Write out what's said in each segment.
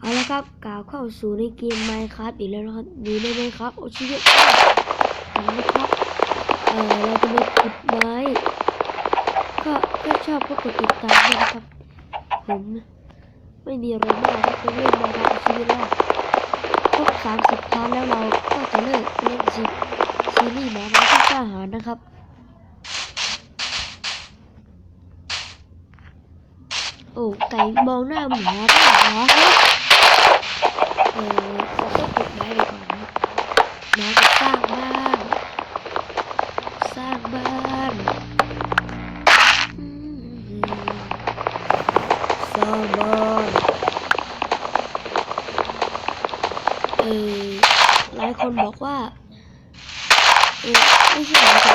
เอาละครับกล่าวเข้าสู่ในเกม Minecraft อีกแล้วนะครับอยู่ใน Minecraft โอชิเวตนะครับเออเราจะมาขุดไม้ก็ถ้าชอบก็กดติดตามด้วยนะครับผมไม่มีอะไรมากครับเล่นมาครับชีวิตแรกครบสามสิบพาร์ทแล้วเราก็จะเลิกเล่นซีซีรีส์หมาไม้ที่กล้าหาญนะครับโอ้ไก่มองหน้าหมาได้เหรอครับ ออเราต้องปลูกไม้ไปก่อนนะหมาจะสร้างบ้าน สร้างบ้านสร้างบ้านเออหลายคนบอกว่าเออไม่ใช่หมาแต่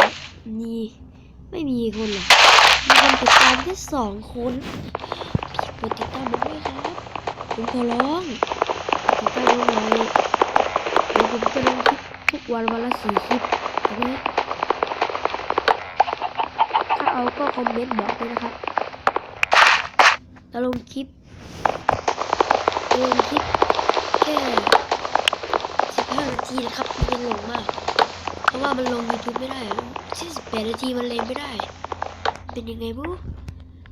นี่ไม่มีคนหรอกมีคนติดตามแค่สองคน กดติดตามผมด้วยครับผมขอร้อง ติดตามผมหน่อยเดี๋ยวผมจะลงคลิปทุกวันวันละสี่คลิปโอเคถ้าเอาก็คอมเมนต์บอกด้วยนะครับจะลงคลิปลงคลิปแค่สิบห้านาทีนะครับมันลงมาก เพราะว่ามันลง YouTube ไม่ได้ที่สิบแปดนาทีมันเล่นไม่ได้ เป็นยังไงบู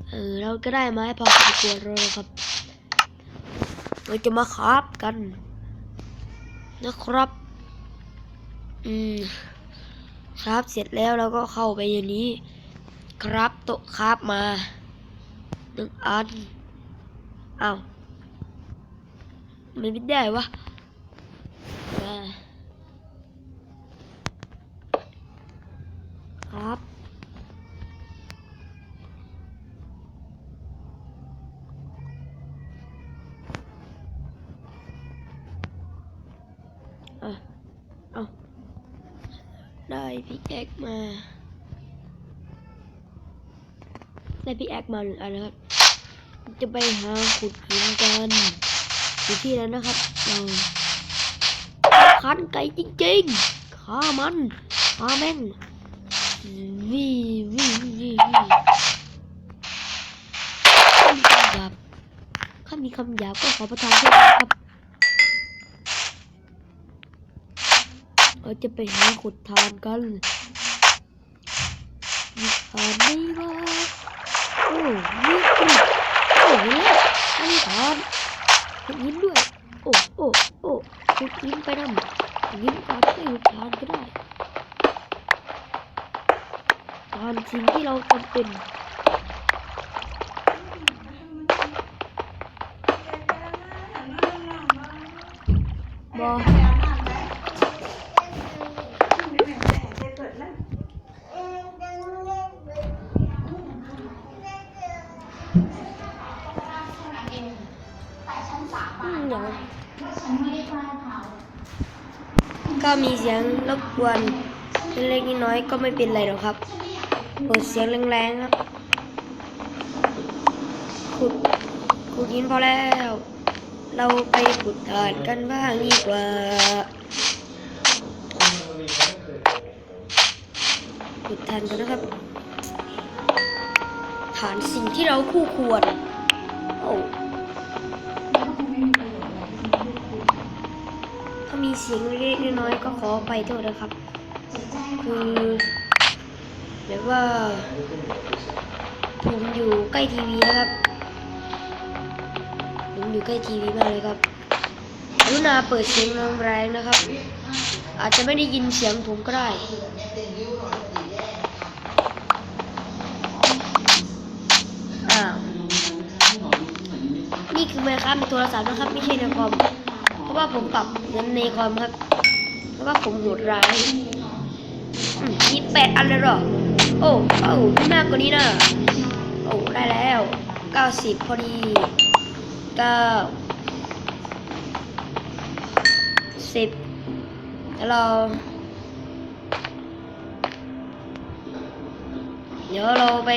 เออเราก็ได้มาให้พอสมควรแล้วครับ เราจะมาคราฟกัน นะครับ อืมครับเสร็จแล้วเราก็เข้าไปอย่างนี้ ครับโต๊ะครับมาหนึ่งอันอ้าวมันไม่ได้วะมาครับอะเอา ได้พิกแอคมา ได้พิกแอคมาหนึ่งอันนะครับจะไปหาขุดหินกันอยู่ที่นั้นนะครับเราคันไก่จริงๆฆ่ามันฆ่าแม่งวีวีวีวีข้ามีคำหยาบข้ามีคำหยาบก็ขอประทานโทษนะครับเราจะไปหาขุดทานกันมีทานไหมวะโอ้มีกริดโอ้เห็นแล้วอันนี้ทานขุดหินด้วย โอ้โอ้โอ้ ขุดหินไปนั่นหินอาจจะขุดทานก็ได้ตานสิ่งที่เราจำเป็นบออื เสียงรบกวนเล็กน้อยก็ไม่เป็นไรหรอกครับเปิดเสียงแรงๆครับขุดขุดหินพอแล้ว เราไปขุดถ่านกันบ้างดีกว่าขุดถ่านกันนะครับฐานสิ่งที่เราคู่ควรโอ้ เสียงเล็กน้อยก็ขอไปโทษนะครับ คือแบบว่า ผมอยู่ใกล้ทีวีนะครับ ผมอยู่ใกล้ทีวีมากเลยครับรุณาเปิดเสียงแรงๆนะครับ อาจจะไม่ได้ยินเสียงผมก็ได้นี่คือไมค์ครับในโทรศัพท์นะครับ ไม่ใช่ในคอม ราะว่าผมปรับเงินในคอมครับ เพราะว่าผมโหดร้ายมีแปดอันเลยหรอ โอ้โอ้มีมากกว่านี้นะโอ้ได้แล้วเก้าสิบพอดีเก้าสิบแล้วเรา เดี๋ยวเราไป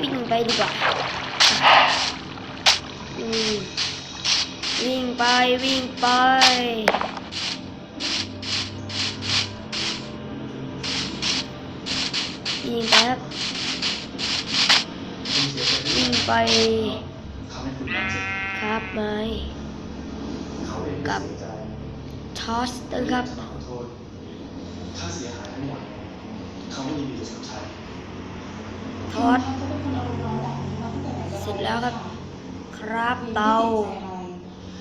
วิ่งไปดีกว่า อืม วิ่งไปวิ่งไป วิ่งไปครับวิ่งไปครับไม้กับเสียใจทอสนะครับขอโทษค่าเสียหายทั้งหมดเขาไม่ยินดีจะชดใช้ทอสเสร็จแล้วครับ ครับเตา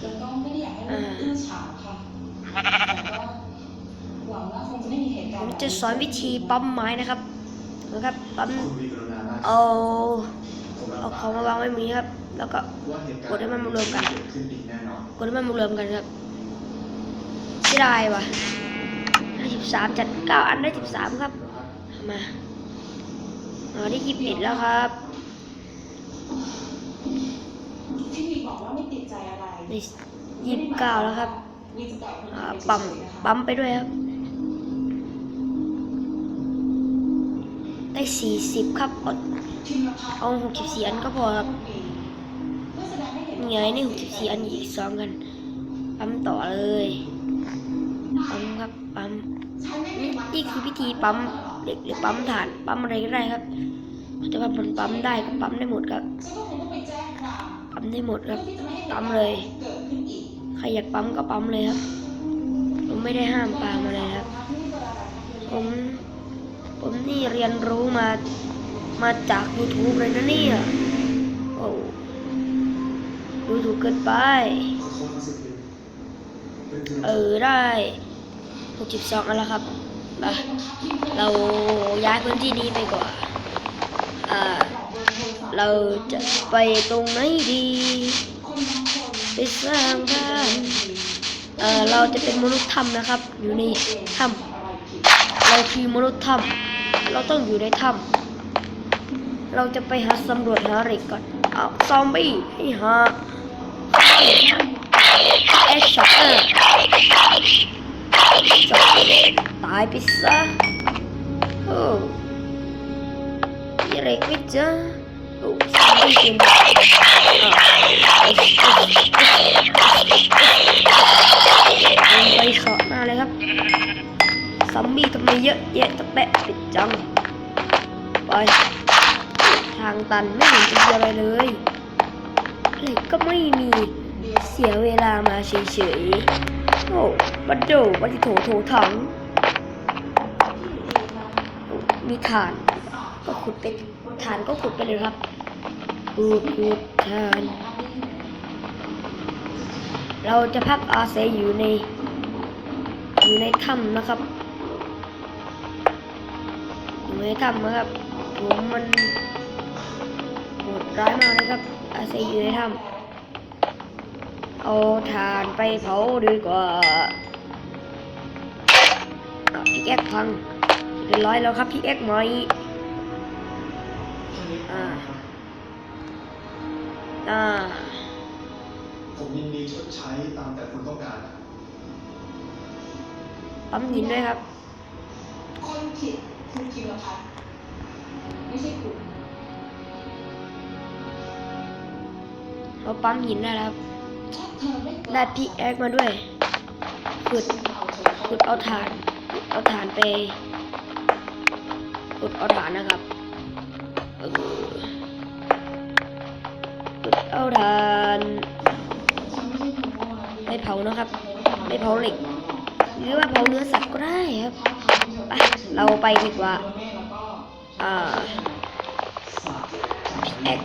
แล้วก็ไม่ได้อยากให้ลูกอื้อฉาวค่ะแต่ก็หวังว่าคงจะไม่มีเหตุผการณ์มจะสอนวิธีปั๊มไม้นะครับนะครับปั๊มเอาเอาของมาวางไว้ตรงนี้ครับ แล้วก็ กดให้มันมารวมกัน กดให้มันมารวมกันครับเสียดายว่ะห้สิบสามจัดเก้าอันได้สิบสามครับเอามาเอาได้ยี่สิบเอ็ดแล้วครับ ที่วีบอกว่า ใจอะไรได้ยี่สิบเก้าแล้วครับปั๊มปั๊มไปด้วยครับ ได้สี่สิบครับ เอาพิมพ์ละพันเอาหกสิบสี่อันก็พอครับเพื่อแสดงในหกสิบสี่อันอีกสองกัน ปั๊มต่อเลยปั๊มครับปั๊มนี่คือวิธีปั๊มเด็กหรือปั๊มถ่านปั๊มอะไรก็ได้ครับแต่ว่ามันปั๊มได้ก็ปั๊มได้หมดครับปั๊มได้หมดครับ ปั๊มเลย ใครอยากปั๊มก็ปั๊มเลยครับ ผมไม่ได้ห้ามปามอะไรครับ ผม ผมนี่เรียนรู้มา มาจาก YouTube เลยนะเนี่ย โอ้ดูถูกเกินไปขอโทษนะสิพิมเออได้62แล้วครับไปเราย้ายพื้นที่นี้ไปกว่าอ่า เราจะไปตรงไหนดี ไปสร้างบ้านเออเราจะเป็นมนุษย์ถ้ำนะครับ อยู่ในถ้ำเราคือมนุษย์ถ้ำเราต้องอยู่ในถ้ำเราจะไปหาสำรวจหาเหล็กก่อนเอาซอมบี้ให้หาเอชช็อตเตอร์ตายไปซะโอ้มีเหล็กไหมจ๊ะโอ้ซอมบี้เต็มันไม่เห็นจะมีอะไรเลยเหล็กก็ไม่มีเสียเวลามาเฉยๆ โอ้บัดโดบัดโถโถถัง มีฐาน ก็ขุดไปฐานก็ขุดไปเลยครับขุดขุดฐาน เราจะพักอาศัยอยู่ใน อยู่ในถ้ำนะครับ อยู่ในถ้ำนะครับผมมัน ร้ายมากเลยครับ อาศัยอยู่ในถ้ำเอาถ่านไปเผาดีกว่าอ้าวพี่แอ๊กพังเรียบร้อยแล้วครับพี่แอ๊กไหมอ่าอ่าผมยินดีชดใช้ตามแต่คุณต้องการปั๊มหินด้วยครับ คนผิดคือพิมพ์ละพันไม่ใช่คุณ เราปั๊มหินได้แล้วครับถ้าเธอไม่ได้พี่แอ๊กมาด้วยขุดเอาเธอเข้าขุดเอาถ่านขุดเอาถ่านไปขุดเอาถ่านนะครับเออขุดเอาถ่านฉันไม่ใช่คนโง่นะไปเผานะครับ ไปเผาเหล็ก หรือว่าเผาเนื้อสัตว์ก็ได้ครับไปเราไปดีกว่าอ่าพี่แอ๊ก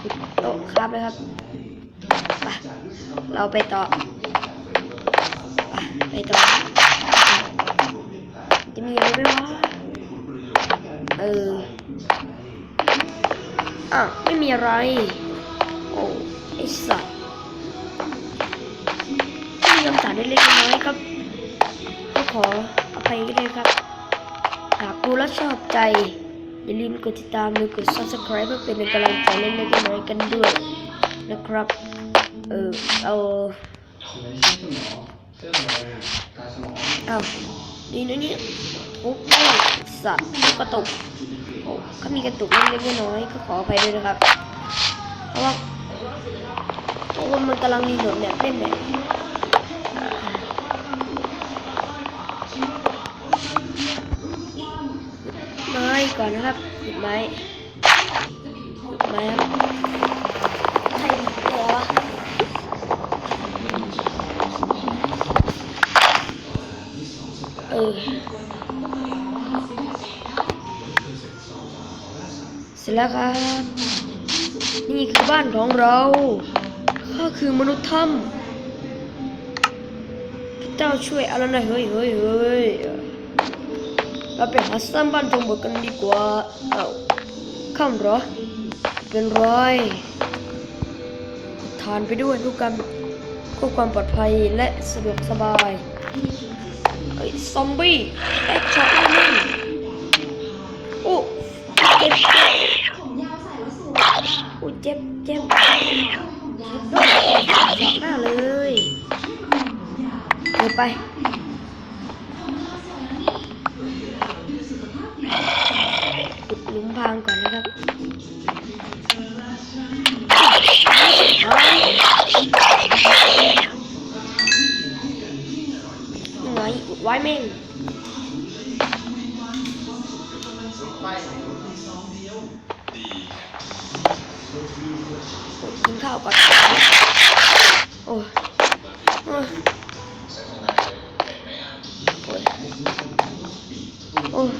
ขุดโต๊ะครับเลยครับไป เราไปต่อ ไปต่อ จะมีอะไรไหมวะ เอออะไม่มีอะไร โอ้ไอสัตว์มีคำถามเล็กๆน้อยๆครับ ก็ขออภัยด้วยครับ หากดูแล้วชอบใจ อย่าลืมกดติดตามหรือกด subscribe เพื่อเป็นกำลังใจเล็กๆน้อยๆกันด้วยนะครับ เออเอาเอาดีนะเนี่ยทุบไม่สัตว์กระตุกโอ้ก็มีกระตุกเล็กน้อยก็ขออภัยด้วยนะครับ เพราะว่าเพราะว่ามันกำลังมีหนวดแบบเล่นแบบไม้ก่อนนะครับหยิบไม้ แล้วครับ นี่คือบ้านของเราข้าคือมนุษย์ถ้ำเจ้าช่วยเอาแล้วนะเฮ้ยเฮ้ยเฮ้ยเราไปหาสร้างบ้านตรงบกันดีกว่า เอาข้ามหรอ เป็นไรทานไปด้วยทุกการเพื่อความปลอดภัยและสะดวกสบาย ไอ้ซอมบี้แอคชั่น โอ้เจ็บเจ็บผมยาวโดนหน้าเลยเดินไปขุดหลุมพรางก่อนนะครับไงอุดไว้แม่ง กินข้าวก่อนโอ้ยโอ้ยโอ้ยโอ้ย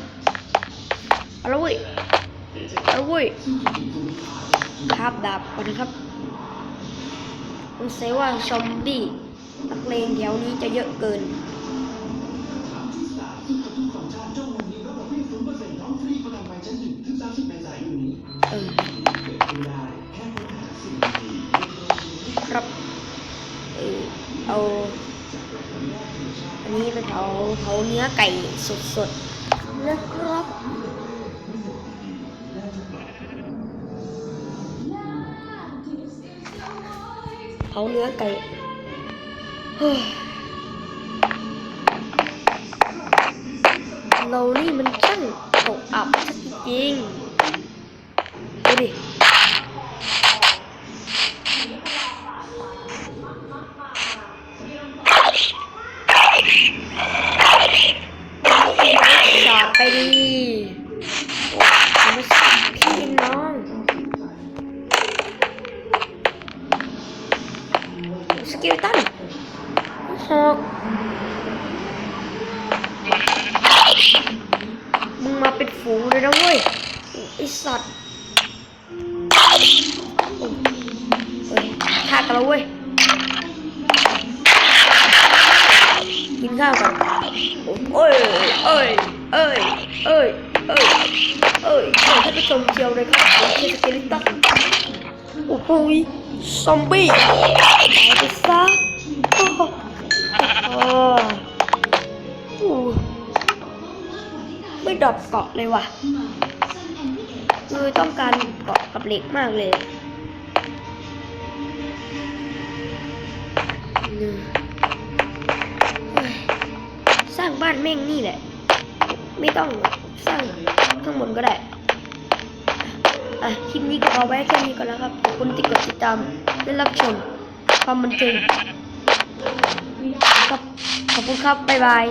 เอาละเว้ยเอาละเว้ยคาบดาบก่อนนะครับมันเซว่าซอมบี้นักเลงแถวนี้จะเยอะเกิน เผาเผาเนื้อไก่สดๆนะครับเผาเนื้อไก่ ข้าวก่อนโอ้ยเอ้ยเอ้ยเอ้ยเอ้ยเอ้ยขอท่านผู้ชมเชียวเลยครับผมคือสเกลิตันโอ้โหยซอมบี้ตายไปซะโอ้โหไม่ดรอปเกาะเลยว่ะคือต้องการเกาะกับเหล็กมากเลยอืมเฮ้ยส ร้างบ้านแม่งนี่แหละ ไม่ต้องสร้างข้างบนก็ได้อะคลิปนี้ก็เอาไว้แค่นี้ก่อนนะครับขอบคุณที่กดติดตามและรับชมความบันเทิงครับขอบคุณครับบ๊ายบาย